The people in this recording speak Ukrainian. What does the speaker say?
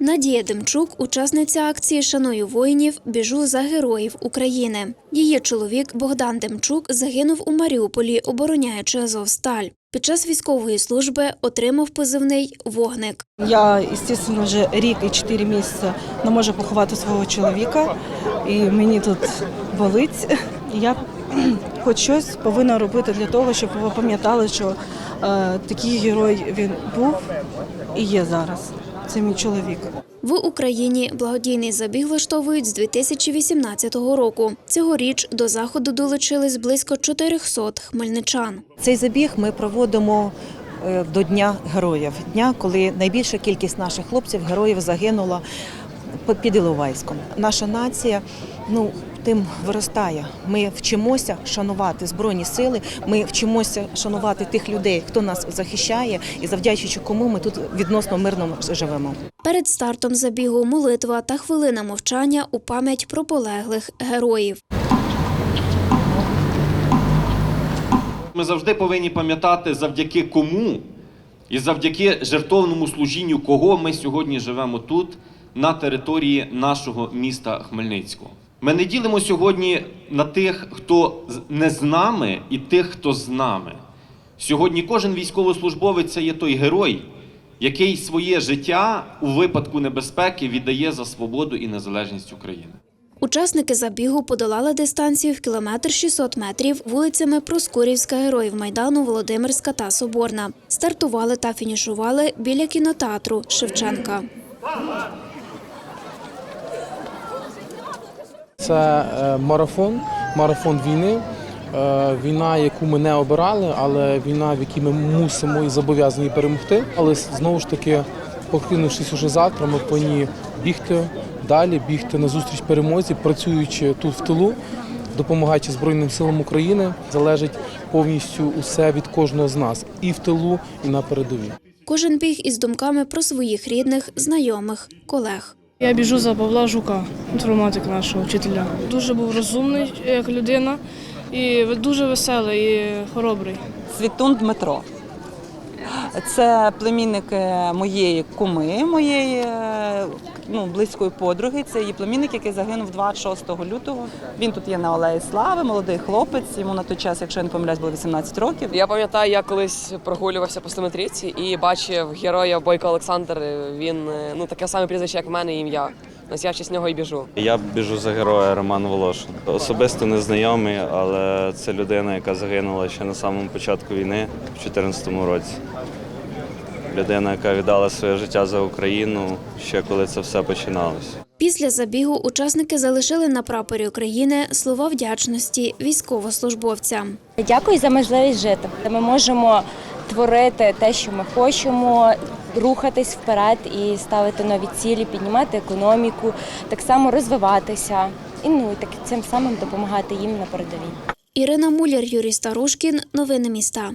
Надія Демчук, учасниця акції Шаную воїнів, біжу за героїв України. Її чоловік Богдан Демчук загинув у Маріуполі, обороняючи Азовсталь. Під час військової служби отримав позивний вогник. Я, звісно, вже рік і чотири місяці не можу поховати свого чоловіка, і мені тут болить. Я хоч щось повинна робити для того, щоб ви пам'ятали, що е, такий герой він був і є зараз. Це мій чоловік. В Україні благодійний забіг влаштовують з 2018 року. Цьогоріч до заходу долучились близько 400 хмельничан. Цей забіг ми проводимо е, до Дня героїв. Дня, коли найбільша кількість наших хлопців, героїв загинула під- під Іловайськом. Наша нація ну, тим виростає. Ми вчимося шанувати Збройні сили, ми вчимося шанувати тих людей, хто нас захищає, і завдячуючи кому ми тут відносно мирно живемо. Перед стартом забігу молитва та хвилина мовчання у пам'ять про полеглих героїв. Ми завжди повинні пам'ятати, завдяки кому і завдяки жертовному служінню, кого ми сьогодні живемо тут, на території нашого міста Хмельницького. Ми не ділимо сьогодні на тих, хто не з нами, і тих, хто з нами. Сьогодні кожен військовослужбовець це є той герой, який своє життя у випадку небезпеки віддає за свободу і незалежність України. Учасники забігу подолали дистанцію в кілометр 600 метрів вулицями Проскурівська, Героїв Майдану, Володимирська та Соборна. Стартували та фінішували біля кінотеатру Шевченка. Це е, марафон, марафон війни. Е, Війна, яку ми не обирали, але війна, в якій ми мусимо і зобов'язані перемогти. Але знову ж таки, покинувшись уже завтра, ми повинні бігти далі, бігти на зустріч перемозі, працюючи тут в тилу, допомагаючи Збройним силам України, залежить повністю усе від кожного з нас і в тилу, і на передовій. Кожен біг із думками про своїх рідних, знайомих, колег. Я біжу за Павла Жука, інформатик нашого вчителя. Дуже був розумний як людина і дуже веселий і хоробрий. Світун Дмитро. Це племінник моєї куми, моєї е, ну, близької подруги. Це її племінник, який загинув 26 лютого. Він тут є на Алеї Слави, молодий хлопець. Йому на той час, якщо я не помиляюсь, було 18 років. Я пам'ятаю, я колись прогулювався по Слометрівці і бачив героя Бойко Олександр. Він е, ну таке саме прізвище, як в мене, ім'я. Ось я в честь нього і біжу. Я біжу за героя Роман Волошин. Особисто не знайомий, але це людина, яка загинула ще на самому початку війни в 2014 році. Людина, яка віддала своє життя за Україну ще коли це все починалося. Після забігу учасники залишили на прапорі України слова вдячності військовослужбовцям. Дякую за можливість жити. Ми можемо творити те, що ми хочемо, рухатись вперед і ставити нові цілі, піднімати економіку, так само розвиватися і ну і так цим самим допомагати їм на передовій. Ірина Муляр, Юрій Старушкін. Новини міста.